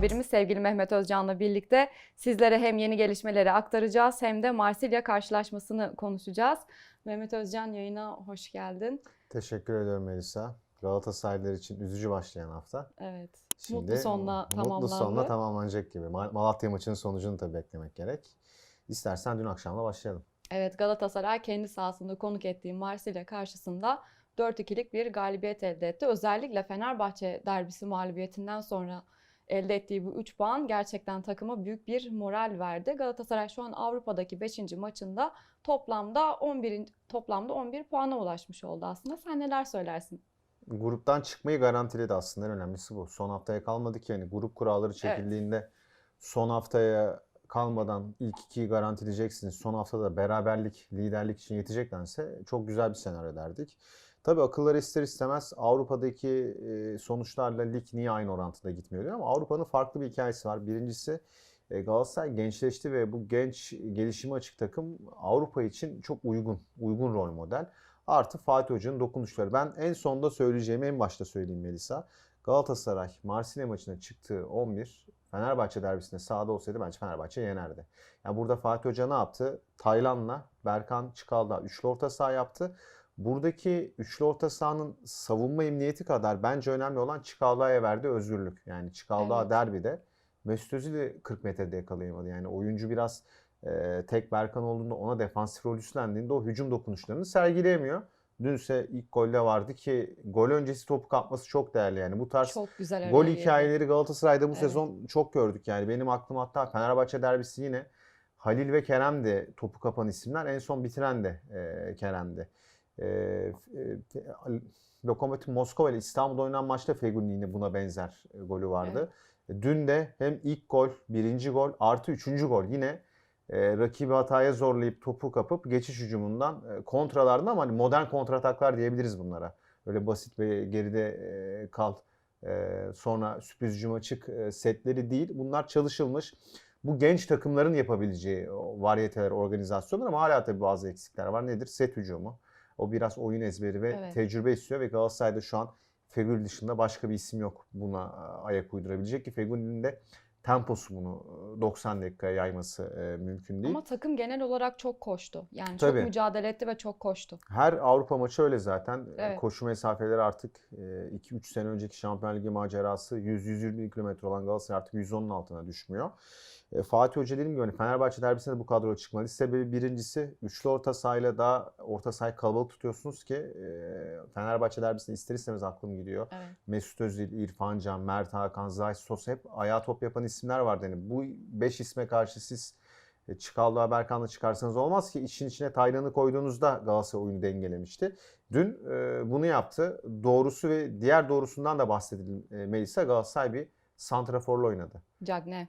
muhabirimiz sevgili Mehmet Özcan'la birlikte sizlere hem yeni gelişmeleri aktaracağız hem de Marsilya karşılaşmasını konuşacağız. Mehmet Özcan yayına hoş geldin. Teşekkür ediyorum Melisa. Galatasaraylılar için üzücü başlayan hafta. Evet. Şimdi Mutlu sonla Mutlu tamamlandı. sonla tamamlanacak gibi. Ma- Malatya maçının sonucunu tabii beklemek gerek. İstersen dün akşamla başlayalım. Evet Galatasaray kendi sahasında konuk ettiği Marsilya karşısında 4-2'lik bir galibiyet elde etti. Özellikle Fenerbahçe derbisi mağlubiyetinden sonra elde ettiği bu 3 puan gerçekten takıma büyük bir moral verdi. Galatasaray şu an Avrupa'daki 5. maçında toplamda 11 toplamda 11 puana ulaşmış oldu aslında. Sen neler söylersin? Gruptan çıkmayı garantiledi aslında en önemlisi bu. Son haftaya kalmadı ki yani grup kuralları çekildiğinde son haftaya kalmadan ilk ikiyi garantileyeceksiniz. Son haftada beraberlik, liderlik için yeteceklense çok güzel bir senaryo derdik. Tabii akılları ister istemez Avrupa'daki sonuçlarla lig niye aynı orantıda gitmiyor diyor ama Avrupa'nın farklı bir hikayesi var. Birincisi Galatasaray gençleşti ve bu genç gelişime açık takım Avrupa için çok uygun, uygun rol model. Artı Fatih Hoca'nın dokunuşları. Ben en sonda söyleyeceğimi en başta söyleyeyim Melisa. Galatasaray Marsilya maçına çıktığı 11 Fenerbahçe derbisinde sahada olsaydı bence Fenerbahçe yenerdi. Yani burada Fatih Hoca ne yaptı? Taylan'la Berkan Çıkal'da üçlü orta saha yaptı. Buradaki üçlü orta sahanın savunma emniyeti kadar bence önemli olan Çıkaldağ'a verdiği özgürlük. Yani Çıkaldağ Evet. derbide Mesut Özil'i 40 metrede yakalayamadı. Yani oyuncu biraz e, tek Berkan olduğunda ona defansif rol üstlendiğinde o hücum dokunuşlarını sergileyemiyor. Dünse ilk golde vardı ki gol öncesi topu kapması çok değerli yani. Bu tarz Çok güzel Gol hikayeleri Galatasaray'da bu Evet. sezon çok gördük yani. Benim aklım hatta Fenerbahçe derbisi yine Halil ve Kerem de topu kapan isimler. En son bitiren de e, Kerem'di. E, e, Lokomotiv Moskova ile İstanbul'da oynanan maçta Fegüli'nin yine buna benzer e, golü vardı. E, Dün de hem ilk gol, birinci gol artı üçüncü gol yine e, rakibi hataya zorlayıp topu kapıp geçiş hücumundan e, kontralardan ama hani modern kontrataklar diyebiliriz bunlara. Öyle basit ve geride e, kal ee, sonra sürpriz hücuma çık e, setleri değil. Bunlar çalışılmış. Bu genç takımların yapabileceği varyeteler, organizasyonlar ama hala tabii bazı eksikler var. Nedir? Set hücumu. O biraz oyun ezberi ve Evet. tecrübe istiyor ve Galatasaray'da şu an Fegül dışında başka bir isim yok buna e, ayak uydurabilecek ki Fegül'ün de temposu bunu e, 90 dakikaya yayması e, mümkün değil. Ama takım genel olarak çok koştu. Yani Tabii. çok mücadele etti ve çok koştu. Her Avrupa maçı öyle zaten. Evet. Koşu mesafeleri artık 2-3 sene önceki Şampiyon Ligi macerası 100-120 kilometre olan Galatasaray artık 110'un altına düşmüyor. E, Fatih Hoca dediğim gibi hani Fenerbahçe derbisinde de bu kadroya çıkmalı. Sebebi birincisi üçlü orta sahayla daha orta sahayı kalabalık tutuyorsunuz ki e, Fenerbahçe derbisinde ister istemez aklım gidiyor. Evet. Mesut Özil, İrfan Can, Mert Hakan, Zayt Sos hep ayağa top yapan isimler vardı. Yani bu 5 isme karşı siz e, Çıkallı Berkan'la çıkarsanız olmaz ki işin içine Taylan'ı koyduğunuzda Galatasaray oyunu dengelemişti. Dün e, bunu yaptı. Doğrusu ve diğer doğrusundan da bahsedelim e, Melisa. Galatasaray bir santraforla oynadı. Cagne.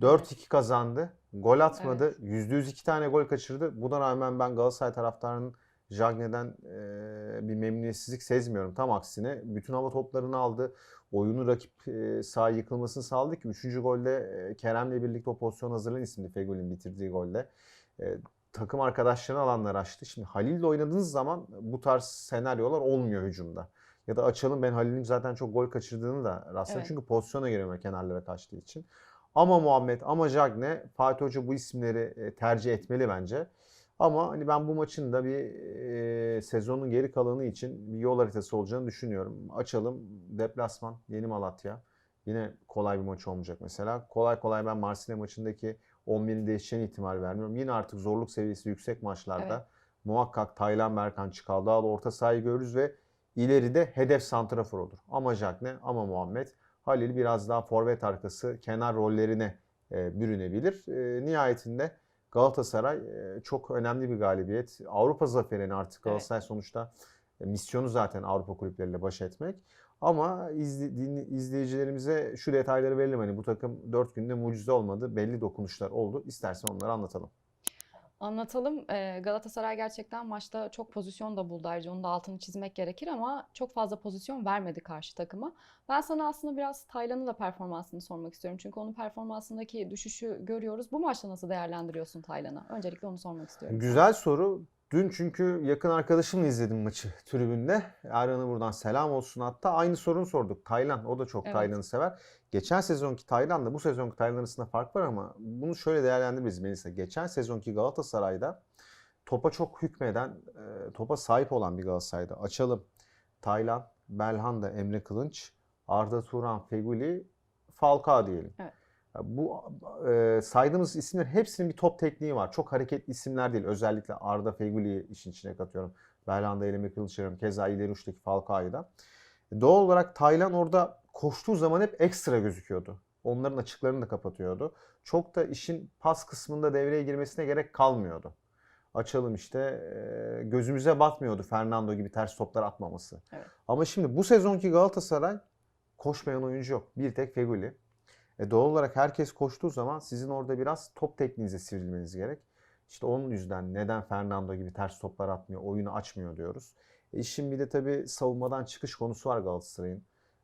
4-2 kazandı. Gol atmadı. %100 iki tane gol kaçırdı. Buna rağmen ben Galatasaray taraftarının Jagne'den e, bir memnuniyetsizlik sezmiyorum. Tam aksine bütün hava toplarını aldı. Oyunu rakip e, sahaya yıkılmasını sağladı ki 3. golde e, Kerem'le birlikte o pozisyon hazırlayan isimdi Fegül'ün bitirdiği golde. E, takım arkadaşlarını alanlar açtı. Şimdi Halil'le oynadığınız zaman bu tarz senaryolar olmuyor hücumda. Ya da açalım ben Halil'in zaten çok gol kaçırdığını da rastladım. Evet. Çünkü pozisyona giremiyor kenarlara kaçtığı için. Ama Muhammed ama Jagne Fatih Hoca bu isimleri e, tercih etmeli bence. Ama hani ben bu maçın da bir e, sezonun geri kalanı için bir yol haritası olacağını düşünüyorum. Açalım deplasman Yeni Malatya. Yine kolay bir maç olmayacak mesela. Kolay kolay ben Marsilya maçındaki 11'in değişeceğine ihtimal vermiyorum. Yine artık zorluk seviyesi yüksek maçlarda Evet. muhakkak Taylan Berkan Çıkaldağlı orta sahayı görürüz ve ileride hedef santrafor olur. Ama Jagne ama Muhammed. Halil biraz daha forvet arkası kenar rollerine e, bürünebilir. E, nihayetinde Galatasaray e, çok önemli bir galibiyet. Avrupa zaferini artık Galatasaray sonuçta e, misyonu zaten Avrupa kulüpleriyle baş etmek. Ama izli- izleyicilerimize şu detayları verelim. Hani bu takım 4 günde mucize olmadı. Belli dokunuşlar oldu. İstersen onları anlatalım. Anlatalım. Ee, Galatasaray gerçekten maçta çok pozisyon da buldu ayrıca onun da altını çizmek gerekir ama çok fazla pozisyon vermedi karşı takıma. Ben sana aslında biraz Taylan'ın da performansını sormak istiyorum. Çünkü onun performansındaki düşüşü görüyoruz. Bu maçta nasıl değerlendiriyorsun Taylan'ı? Öncelikle onu sormak istiyorum. Güzel soru. Dün çünkü yakın arkadaşımla izledim maçı tribünde. Erhan'a buradan selam olsun hatta. Aynı sorunu sorduk. Taylan, o da çok Evet. Taylan'ı sever. Geçen sezonki Taylan'la bu sezonki Taylan arasında fark var ama bunu şöyle değerlendiririz Melisa. Geçen sezonki Galatasaray'da topa çok hükmeden, e, topa sahip olan bir Galatasaray'da. Açalım. Taylan, Belhanda, Emre Kılınç, Arda Turan, Feguli, Falcao diyelim. Evet. Bu e, saydığımız isimlerin hepsinin bir top tekniği var. Çok hareketli isimler değil. Özellikle Arda Feguli'yi işin içine katıyorum. Belhanda ile Emre Kılıç arıyorum. Keza ileri uçtaki Falcao'yu da. Doğal olarak Taylan orada koştuğu zaman hep ekstra gözüküyordu. Onların açıklarını da kapatıyordu. Çok da işin pas kısmında devreye girmesine gerek kalmıyordu. Açalım işte e, gözümüze batmıyordu Fernando gibi ters toplar atmaması. Evet. Ama şimdi bu sezonki Galatasaray koşmayan oyuncu yok. Bir tek Feguli. E doğal olarak herkes koştuğu zaman sizin orada biraz top tekniğinize sivrilmeniz gerek. İşte onun yüzden neden Fernando gibi ters toplar atmıyor, oyunu açmıyor diyoruz. E işin bir de tabii savunmadan çıkış konusu var Galatasaray'ın.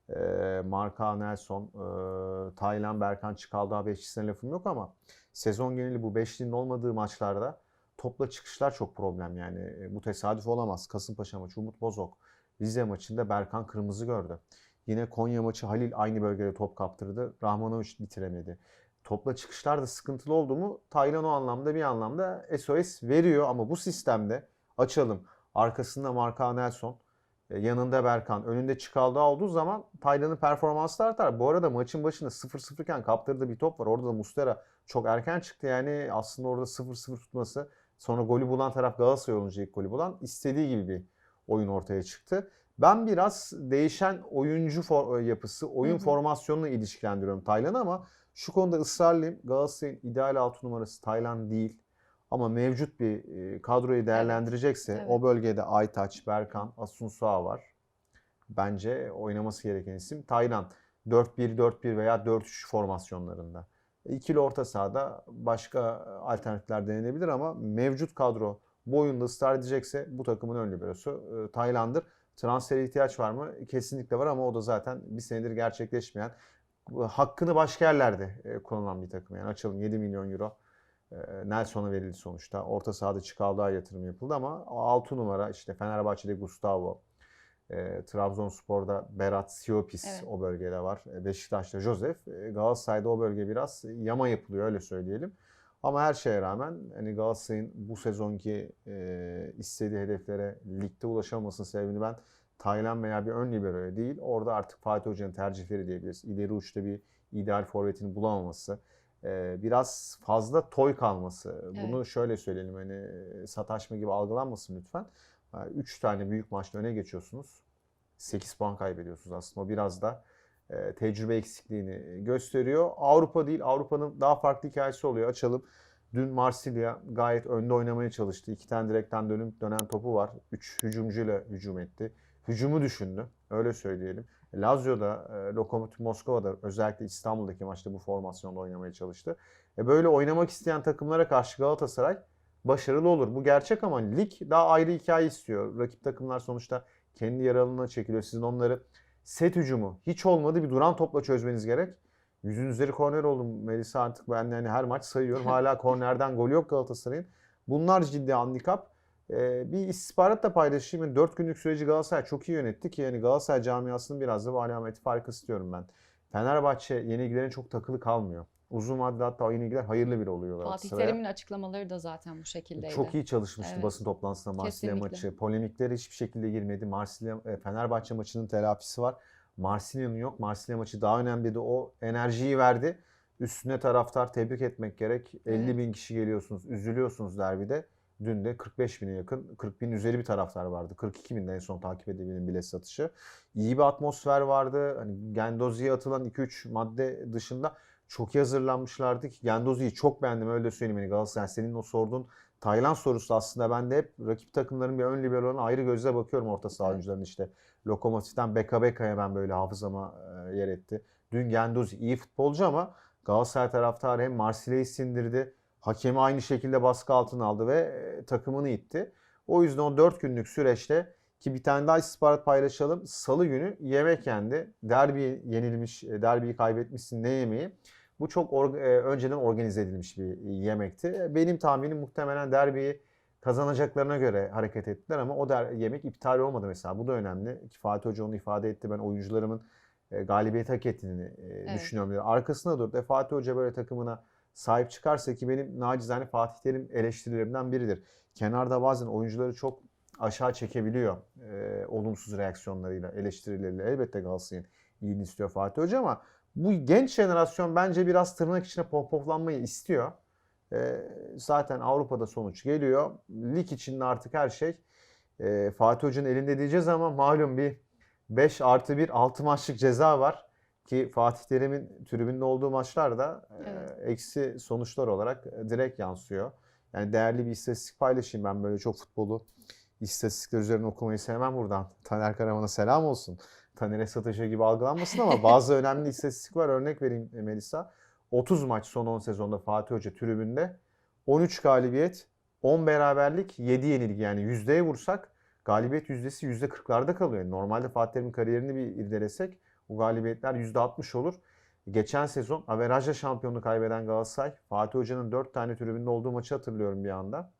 E, Marka Nelson, e, Taylan, Berkan Çıkaldağ beşlisine lafım yok ama sezon geneli bu beşlinin olmadığı maçlarda topla çıkışlar çok problem yani. E, bu tesadüf olamaz. Kasımpaşa maçı Umut Bozok. Rize maçında Berkan kırmızı gördü. Yine Konya maçı Halil aynı bölgede top kaptırdı. Rahmanovic bitiremedi. Topla çıkışlar da sıkıntılı oldu mu Taylan o anlamda bir anlamda SOS veriyor ama bu sistemde açalım. Arkasında Marka Nelson, e, yanında Berkan, önünde Çıkaldı olduğu zaman Taylan'ın performansı artar. Bu arada maçın başında 0-0 iken kaptırdığı bir top var. Orada da Mustera çok erken çıktı. Yani aslında orada 0-0 tutması sonra golü bulan taraf Galatasaray olunca ilk golü bulan istediği gibi bir oyun ortaya çıktı. Ben biraz değişen oyuncu for- yapısı, oyun Hı hı. formasyonunu ilişkilendiriyorum Taylan'ı ama şu konuda ısrarlıyım. Galatasaray'ın ideal 6 numarası Taylan değil. Ama mevcut bir e, kadroyu değerlendirecekse evet. o bölgede Aytaç, Berkan, Asunsua var. Bence oynaması gereken isim Taylan. 4-1-4-1 veya 4-3 formasyonlarında. İkili orta sahada başka alternatifler denenebilir ama mevcut kadro bu oyunda ısrar edecekse bu takımın ön liberosu e, Tayland'dır. Transfere ihtiyaç var mı? Kesinlikle var ama o da zaten bir senedir gerçekleşmeyen hakkını başka yerlerde e, kullanılan bir takım. Yani açalım 7 milyon euro e, Nelson'a verildi sonuçta. Orta sahada Çıkaldığa yatırım yapıldı ama 6 numara işte Fenerbahçe'de Gustavo, e, Trabzonspor'da Berat Siopis Evet. o bölgede var. E, Beşiktaş'ta Josef. Galatasaray'da o bölge biraz yama yapılıyor öyle söyleyelim. Ama her şeye rağmen hani Galatasaray'ın bu sezonki e, istediği hedeflere ligde ulaşamamasının sebebini ben Taylan veya bir ön liberoya değil orada artık Fatih Hoca'nın tercihleri diyebiliriz. İleri uçta bir ideal forvetini bulamaması. e, biraz fazla toy kalması. Bunu şöyle söyleyelim hani sataşma gibi algılanmasın lütfen. 3 tane büyük maçta öne geçiyorsunuz. 8 puan kaybediyorsunuz aslında. O biraz da tecrübe eksikliğini gösteriyor. Avrupa değil, Avrupa'nın daha farklı hikayesi oluyor. Açalım. Dün Marsilya gayet önde oynamaya çalıştı. İki tane direkten dönüp dönen topu var. Üç hücumcuyla hücum etti. Hücumu düşündü. Öyle söyleyelim. Lazio'da, e, Lokomotiv Moskova'da özellikle İstanbul'daki maçta bu formasyonda oynamaya çalıştı. E, böyle oynamak isteyen takımlara karşı Galatasaray başarılı olur. Bu gerçek ama lig daha ayrı hikaye istiyor. Rakip takımlar sonuçta kendi yaralığına çekiliyor. Sizin onları set hücumu hiç olmadı bir duran topla çözmeniz gerek. Yüzün üzeri korner oldu Melisa artık ben yani her maç sayıyorum. Hala kornerden gol yok Galatasaray'ın. Bunlar ciddi handikap. Ee, bir istihbarat da paylaşayım. Yani 4 günlük süreci Galatasaray çok iyi yönetti ki yani Galatasaray camiasının biraz da bu alameti farkı istiyorum ben. Fenerbahçe yenilgilerin çok takılı kalmıyor. Uzun vadede hatta o yenilgiler hayırlı bir oluyor Fatih. Terim'in açıklamaları da zaten bu şekildeydi. Çok iyi çalışmıştı Evet. basın toplantısında Marsilya maçı. Polemiklere hiçbir şekilde girmedi. Marsilya e, Fenerbahçe maçının telafisi var. Marsilya'nın yok. Marsilya maçı daha önemliydi. O enerjiyi verdi. Üstüne taraftar tebrik etmek gerek. 50 Evet. bin kişi geliyorsunuz, üzülüyorsunuz derbide. Dün de 45 bine yakın, 40 bin üzeri bir taraftar vardı. 42 binde en son takip edebildiğim bilet satışı. İyi bir atmosfer vardı. Hani Gendozi'ye atılan 2-3 madde dışında çok iyi hazırlanmışlardı ki Gendozi'yi çok beğendim öyle söyleyeyim. Yani Galatasaray senin o sorduğun Tayland sorusu aslında ben de hep rakip takımların bir ön libero'na ayrı gözle bakıyorum orta saha oyuncularının işte. Lokomotif'ten Beka Beka'ya ben böyle hafızama e, yer etti. Dün Gendozi iyi futbolcu ama Galatasaray taraftarı hem Marsilya'yı sindirdi. Hakemi aynı şekilde baskı altına aldı ve e, takımını itti. O yüzden o 4 günlük süreçte ki bir tane daha istihbarat paylaşalım. Salı günü yemek yendi. Derbi yenilmiş, e, derbiyi kaybetmişsin ne yemeği. Bu çok or- e, önceden organize edilmiş bir yemekti. Benim tahminim muhtemelen derbiyi kazanacaklarına göre hareket ettiler ama o der, yemek iptal olmadı mesela. Bu da önemli. Ki Fatih Hoca onu ifade etti. Ben oyuncularımın e, galibiyet hak ettiğini e, Evet. düşünüyorum. dedi. Arkasında durdu. Fatih Hoca böyle takımına sahip çıkarsa ki benim nacizane Fatih Terim eleştirilerimden biridir. Kenarda bazen oyuncuları çok aşağı çekebiliyor e, olumsuz reaksiyonlarıyla, eleştirileriyle. Elbette Galatasaray'ın iyiliğini istiyor Fatih Hoca ama bu genç jenerasyon bence biraz tırnak içine pohpohlanmayı istiyor. E, zaten Avrupa'da sonuç geliyor. Lig içinde artık her şey e, Fatih Hoca'nın elinde diyeceğiz ama malum bir 5 artı 1 6 maçlık ceza var. Ki Fatih Terim'in tribünde olduğu maçlarda e, Evet. eksi sonuçlar olarak e, direkt yansıyor. Yani değerli bir istatistik paylaşayım. Ben böyle çok futbolu istatistikler üzerine okumayı sevmem buradan. Taner Karaman'a selam olsun. Taner'e satışa gibi algılanmasın ama bazı önemli istatistik var. Örnek vereyim Melisa. 30 maç son 10 sezonda Fatih Hoca tribünde 13 galibiyet, 10 beraberlik, 7 yenilgi. Yani yüzdeye vursak galibiyet yüzdesi %40'larda kalıyor. Yani normalde Fatih Terim'in kariyerini bir irdelesek bu galibiyetler %60 olur. Geçen sezon averajla şampiyonluğu kaybeden Galatasaray, Fatih Hoca'nın 4 tane tribünde olduğu maçı hatırlıyorum bir anda.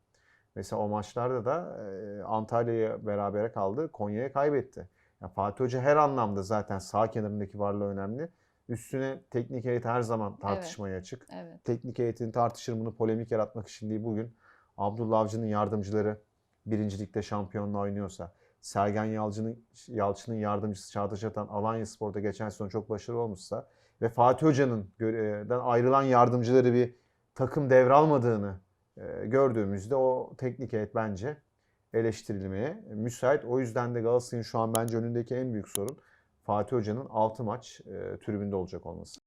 Mesela o maçlarda da Antalya'ya berabere kaldı, Konya'ya kaybetti. Ya Fatih Hoca her anlamda zaten sağ kenarındaki varlığı önemli. Üstüne teknik heyet her zaman tartışmaya açık. Evet. Teknik heyetini tartışır bunu polemik yaratmak için değil bugün. Abdullah Avcı'nın yardımcıları birincilikte şampiyonla oynuyorsa, Sergen Yalçın'ın Yalçın'ın yardımcısı Çağdaş Atan Alanya Spor'da geçen sezon çok başarılı olmuşsa ve Fatih Hoca'nın ayrılan yardımcıları bir takım devralmadığını gördüğümüzde o teknik heyet bence eleştirilmeye müsait. O yüzden de Galatasaray'ın şu an bence önündeki en büyük sorun Fatih Hoca'nın 6 maç e, tribünde olacak olması.